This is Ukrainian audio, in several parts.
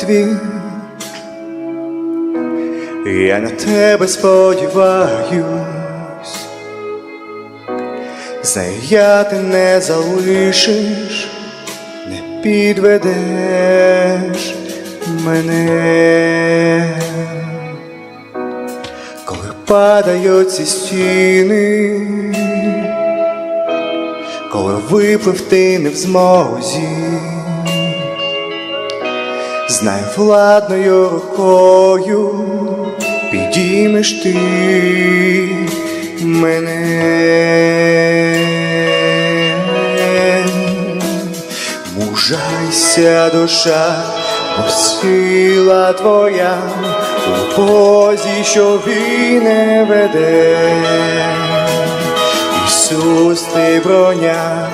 мертві. Я на тебе сподіваюсь, знаю, я ти не залишиш, не підведеш мене, коли падають ці стіни, коли випливти не в змозі. Знай владною рукою підіймеш ти мене, мужайся, душа, бо сила твоя у Бозі, що він не веде. Ісус, ти броня,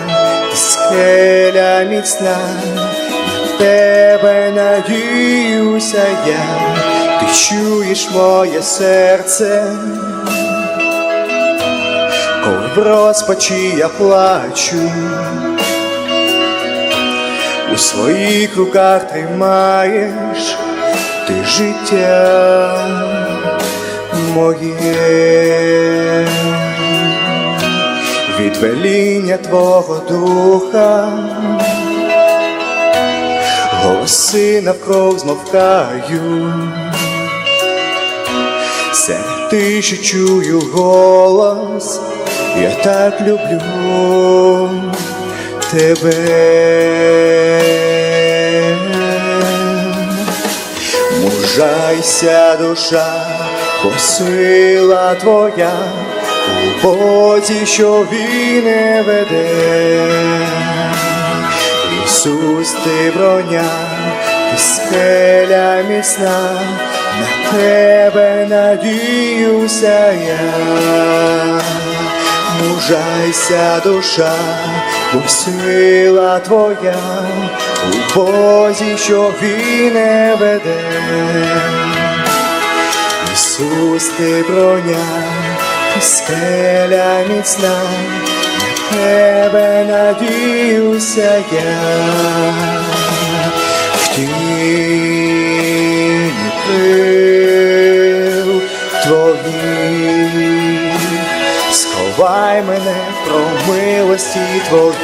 скеля міцна тебе надіюся я, ти чуєш моє серце, коли в розпачі я плачу, у своїх руках тримаєш ти життя моє. Від веління твого духа голоси навкруг змовкаю, серед тиші чую голос, я так люблю тебе. Мужайся, душа, бо сила твоя у Бозі, що він не веде. Ісус, ти броня, ти скеля міцна, на тебе надіюся я, мужайся, душа, бо сила твоя у Бозі, що він не веде. Ісус, ти броня, ти скеля міцна, на тебе надіюся я, в тіні крил твоїх, сховай мене про милості твої,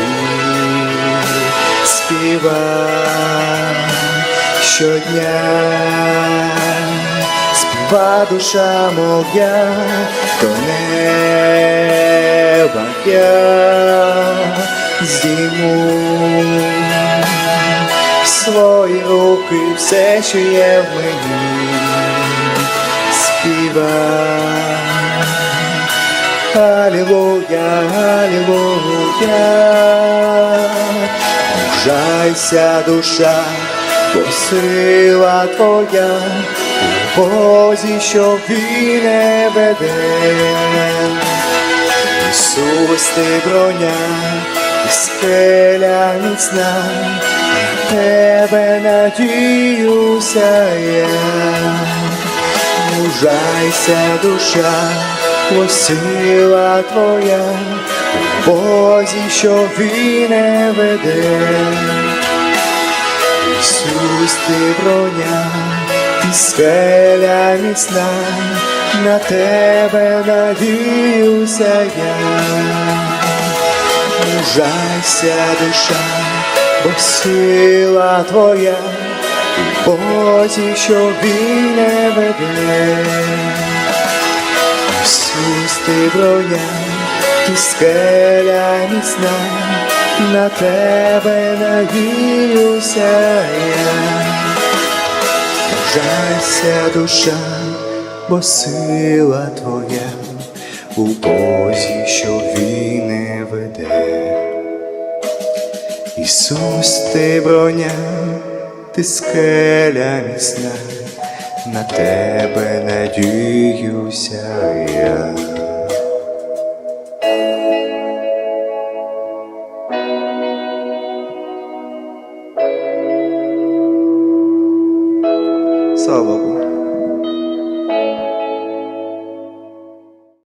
співай щодня. Співа душа моя до неба я здійму свої руки, все, що є в мені, співай. Алілуя, алілуя, мужайся, душа, бо сила твоя у Бозі, що він веде. Ісус, ти броня, скеля міцна, тебе надіюся я. Мужайся, душа, ось сила твоя, Бозі, що він не веде. Ісус, ти броня, ти скеля міцна, на тебе надіюся я. Мужайся, душа, бо сила твоя, у Бозі, що не веде. Ісус, ти броня, ти скеля міцна, на тебе надіюся я. Бажайся, душа, бо сила твоя у Бозі, що він не веде. Ісус, ти броня, ти скеля міцна, на тебе надіюся я. Слава Богу.